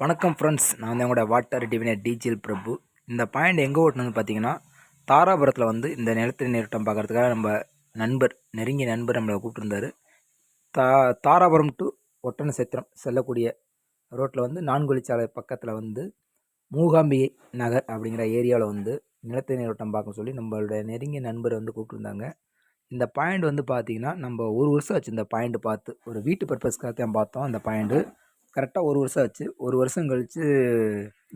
வணக்கம் ஃப்ரெண்ட்ஸ் நான் வந்து எங்களோட வாட்டர் டிவினர் டிஜிஎல் பிரபு. இந்த பாயிண்ட் எங்கே ஓட்டணும்னு பார்த்தீங்கன்னா தாராபுரத்தில் வந்து இந்த நிலத்தடி நீரோட்டம் பார்க்கறதுக்காக நம்ம நண்பர் நெருங்கிய நண்பர் நம்மளை கூப்பிட்டுருந்தாரு. தா தாராபுரம் டு ஒட்டன சத்திரம் செல்லக்கூடிய ரோட்டில் வந்து நான்குழிச்சாலை பக்கத்தில் வந்து மூகாம்பிகை நகர் அப்படிங்கிற ஏரியாவில் வந்து நிலத்தடி நீரோட்டம் பார்க்க சொல்லி நம்மளோட நெருங்கிய நண்பர் வந்து கூப்பிட்டுருந்தாங்க. இந்த பாயிண்ட் வந்து பார்த்தீங்கன்னா நம்ம ஒரு வருஷம் ஆச்சு இந்த பாயிண்ட் பார்த்து. ஒரு வீட்டு பர்பஸ்க்காக தான் பார்த்தோம் அந்த பாயிண்ட்டு கரெக்டாக ஒரு வருஷம் ஆச்சு. ஒரு வருஷம் கழித்து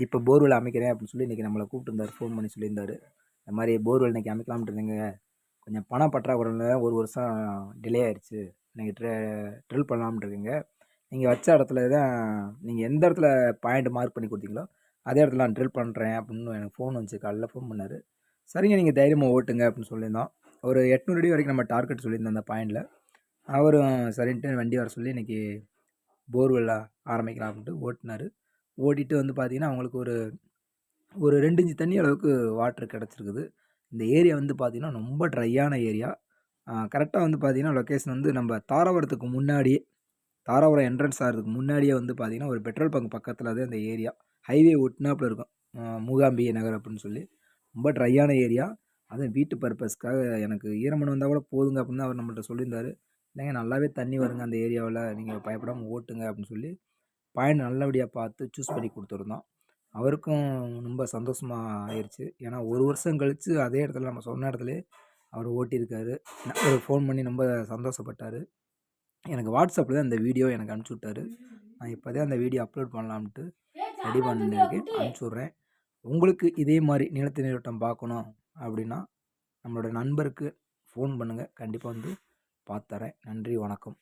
இப்போ போர்வெல் அமைக்கிறேன் அப்படின்னு சொல்லி இன்றைக்கி நம்மளை கூப்பிட்டுருந்தார் ஃபோன் பண்ணி சொல்லியிருந்தாரு. இந்த மாதிரி போர்வெல் இன்றைக்கி அமைக்கலாம்ட்டு இருந்தீங்க. கொஞ்சம் பணம் பற்றாக்குறையில் ஒரு வருஷம் டிலே ஆயிடுச்சு நீங்கள் ட்ரெ ட்ரில் பண்ணலாம்னு இருக்கீங்க. நீங்கள் வச்ச இடத்துல தான் நீங்கள் எந்த இடத்துல பாயிண்ட் மார்க் பண்ணி கொடுத்தீங்களோ அதே இடத்துல நான் ட்ரில் பண்ணுறேன் அப்படின்னு எனக்கு ஃபோன் வந்துச்சு. காலைல ஃபோன் பண்ணார். சரிங்க நீங்கள் தைரியமாக ஓட்டுங்க அப்படின்னு சொல்லியிருந்தோம். ஒரு எட்நூறு அடி வரைக்கும் நம்ம டார்கெட் சொல்லியிருந்தோம் அந்த பாயிண்டில் அவரும் சரின்ட்டு வண்டி வர சொல்லி இன்றைக்கி போர்வெல் ஆரம்பிக்கலாம் அப்படின்ட்டு ஓட்டினார். ஓட்டிட்டு வந்து பார்த்திங்கன்னா அவங்களுக்கு ஒரு ஒரு ரெண்டு இன்ச்சு தண்ணி அளவுக்கு வாட்ரு கிடச்சிருக்குது. இந்த ஏரியா வந்து பார்த்திங்கன்னா ரொம்ப ட்ரையான ஏரியா. கரெக்டாக வந்து பார்த்திங்கன்னா லொக்கேஷன் வந்து நம்ம தாராபுரத்துக்கு முன்னாடியே தாராபுரம் என்ட்ரன்ஸ் ஆகிறதுக்கு முன்னாடியே வந்து பார்த்திங்கன்னா ஒரு பெட்ரோல் பங்க் பக்கத்தில் தான் அந்த ஏரியா. ஹைவே ஒட்டினாப்பில் இருக்கும். மூகாம்பிய நகர் அப்படின்னு சொல்லி. ரொம்ப ட்ரையான ஏரியா. அதுவும் வீட்டு பர்பஸ்க்காக எனக்கு ஈரமணம் வந்தால் கூட போதுங்க அப்படின்னு அவர் நம்மள்ட்ட சொல்லியிருந்தார். இல்லைங்க நல்லாவே தண்ணி வருங்க அந்த ஏரியாவில். நீங்கள் பயப்படாமல் ஓட்டுங்க அப்படின்னு சொல்லி பாயிண்ட் நல்லபடியாக பார்த்து சூஸ் பண்ணி கொடுத்துருந்தோம். அவருக்கும் ரொம்ப சந்தோஷமாக ஆயிடுச்சு ஏன்னா ஒரு வருஷம் கழித்து அதே இடத்துல நம்ம சொன்ன இடத்துல அவர் ஓட்டியிருக்காரு. அவர் ஃபோன் பண்ணி ரொம்ப சந்தோஷப்பட்டார். எனக்கு வாட்ஸ்அப்பில் தான் அந்த வீடியோ எனக்கு அனுப்பிச்சி விட்டாரு. நான் இப்போ தான் அந்த வீடியோ அப்லோட் பண்ணலாம்ட்டு ரெடி பண்ணியிருக்கேன் அனுப்பிச்சி விட்றேன். உங்களுக்கு இதே மாதிரி நிலத்து நீரோட்டம் பார்க்கணும் அப்படின்னா நம்மளோட நண்பருக்கு ஃபோன் பண்ணுங்கள் கண்டிப்பாக வந்து பார்த்துறேன். நன்றி வணக்கம்.